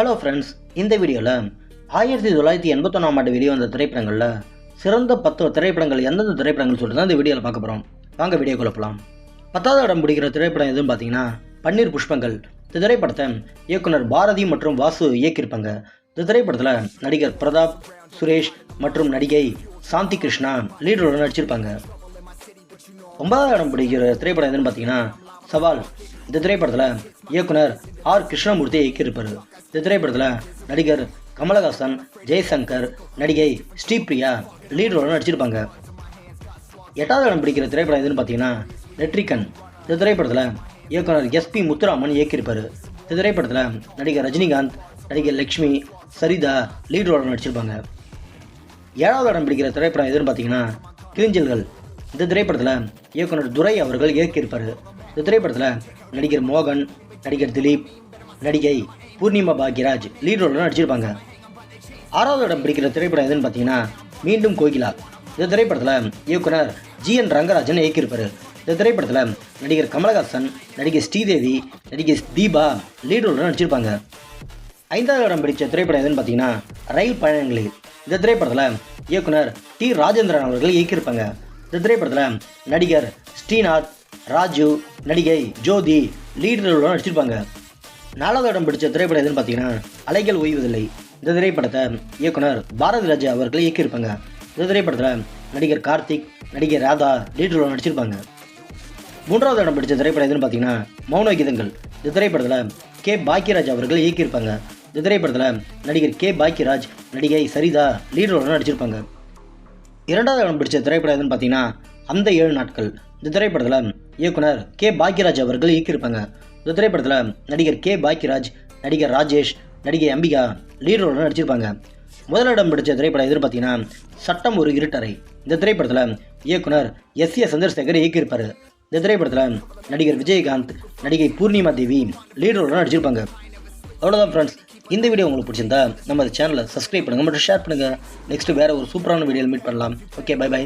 Hello friends இந்த வீடியோவில் ஆயிரத்தி தொள்ளாயிரத்தி எண்பத்தொன்னாம் ஆண்டு வெளிவந்த திரைப்படங்களில் சிறந்த பத்து திரைப்படங்கள் எந்தெந்த திரைப்படங்கள் சொல்லிட்டு தான் இந்த வீடியோவில் பார்க்க போகிறோம் வாங்க வீடியோ குழப்பலாம் பத்தாவது இடம் பிடிக்கிற திரைப்படம் எதுன்னு பார்த்தீங்கன்னா பன்னீர் புஷ்பங்கள். இந்த திரைப்படத்தை இயக்குனர் பாரதி மற்றும் வாசு இயக்கியிருப்பாங்க. இந்த திரைப்படத்தில் நடிகர் பிரதாப் சுரேஷ் மற்றும் நடிகை சாந்தி கிருஷ்ணா லீடருடன் நடிச்சிருப்பாங்க. ஒன்பதாவது இடம் பிடிக்கிற திரைப்படம் எதுன்னு பார்த்தீங்கன்னா சவால். இந்த திரைப்படத்தில் இயக்குனர் ஆர் கிருஷ்ணமூர்த்தி இயக்கியிருப்பார். இந்த திரைப்படத்தில் நடிகர் கமலஹாசன் ஜெய்சங்கர் நடிகை ஸ்ரீபிரியா லீட் ரோல் நடிச்சிருப்பாங்க. எட்டாவது இடம் பிடிக்கிற திரைப்படம் எதுன்னு பார்த்தீங்கன்னா நெட்ரிகன் இந்த திரைப்படத்தில் இயக்குனர் எஸ்பி முத்துராமன் இயக்கியிருப்பார். இந்த திரைப்படத்தில் நடிகர் ரஜினிகாந்த் நடிகர் லக்ஷ்மி சரிதா லீட் ரோல் நடிச்சிருப்பாங்க. ஏழாவது இடம் பிடிக்கிற திரைப்படம் எதுன்னு பார்த்தீங்கன்னா கிழிஞ்சல்கள் இந்த திரைப்படத்தில் இயக்குனர் துரை அவர்கள் இயக்கியிருப்பார். இந்த திரைப்படத்தில் நடிகர் மோகன் நடிகர் திலீப் நடிகை பூர்ணிமா பாக்யராஜ் லீட் ரோலில் நடிச்சிருப்பாங்க. ஆறாவது இடம் பிடிக்கிற திரைப்படம் எதுன்னு பார்த்தீங்கன்னா மீண்டும் கோகிலா. இந்த திரைப்படத்தில் இயக்குனர் ஜி என் ரங்கராஜன் இயக்கியிருப்பார். இந்த திரைப்படத்தில் நடிகர் கமலஹாசன் நடிகை ஸ்ரீதேவி நடிகை தீபா லீட் ரோலில் நடிச்சிருப்பாங்க. ஐந்தாவது இடம் பிடிச்ச திரைப்படம் எதுன்னு பார்த்தீங்கன்னா ரயில் பயணங்களில். இந்த திரைப்படத்தில் இயக்குனர் டி ராஜேந்திரன் அவர்கள் இயக்கியிருப்பாங்க. இந்த திரைப்படத்தில் நடிகர் ஸ்ரீநாத் ராஜு நடிகை ஜோதி லீட் ரோலில் நடிச்சிருப்பாங்க. நாலாவது இடம் பிடிச்ச திரைப்படம் எதுன்னு பார்த்தீங்கன்னா அலைகள் ஓய்வதில்லை. இந்த திரைப்படத்தை இயக்குனர் பாரதி ராஜா அவர்கள் இயக்கியிருப்பாங்க. இந்த திரைப்படத்தில் நடிகர் கார்த்திக் நடிகர் ராதா லீட் ரோலில் நடிச்சிருப்பாங்க. மூன்றாவது இடம் பிடிச்ச திரைப்படம் எதுன்னு பார்த்தீங்கன்னா மௌன கீதங்கள். இந்த திரைப்படத்தில் கே பாக்கியராஜ் அவர்கள் இயக்கியிருப்பாங்க. இந்த திரைப்படத்தில் நடிகர் கே பாக்கியராஜ் நடிகை சரிதா லீட் ரோலில் நடிச்சிருப்பாங்க. இரண்டாவது இடம் பிடிச்ச திரைப்படம் எதுன்னு பார்த்தீங்கன்னா அந்த ஏழு நாட்கள். இந்த திரைப்படத்தில் இயக்குனர் கே பாக்கியராஜ் அவர்கள் இயக்கியிருப்பாங்க. இந்த திரைப்படத்தில் நடிகர் கே பாக்கியராஜ் நடிகர் ராஜேஷ் நடிகை அம்பிகா லீட் ரோலில் நடிச்சிருப்பாங்க. முதலிடம் பிடிச்ச திரைப்படம் எதுன்னு பார்த்தீங்கன்னா சட்டம் ஒரு இருட்டறை. இந்த திரைப்படத்தில் இயக்குனர் எஸ். ஏ. சந்திரசேகர் இயக்கியிருப்பார். இந்த திரைப்படத்தில் நடிகர் விஜயகாந்த் நடிகை பூர்ணிமா தேவி லீட் ரோலில் நடிச்சிருப்பாங்க. அவ்வளோதான் ஃப்ரெண்ட்ஸ் இந்த வீடியோ உங்களுக்கு பிடிச்சிருந்தா நம்ம சேனலை சப்ஸ்கிரைப் பண்ணுங்கள் மற்றும் ஷேர் பண்ணுங்கள் நெக்ஸ்ட்டு வேறு ஒரு சூப்பரான வீடியோவில் மீட் பண்ணலாம். Okay bye by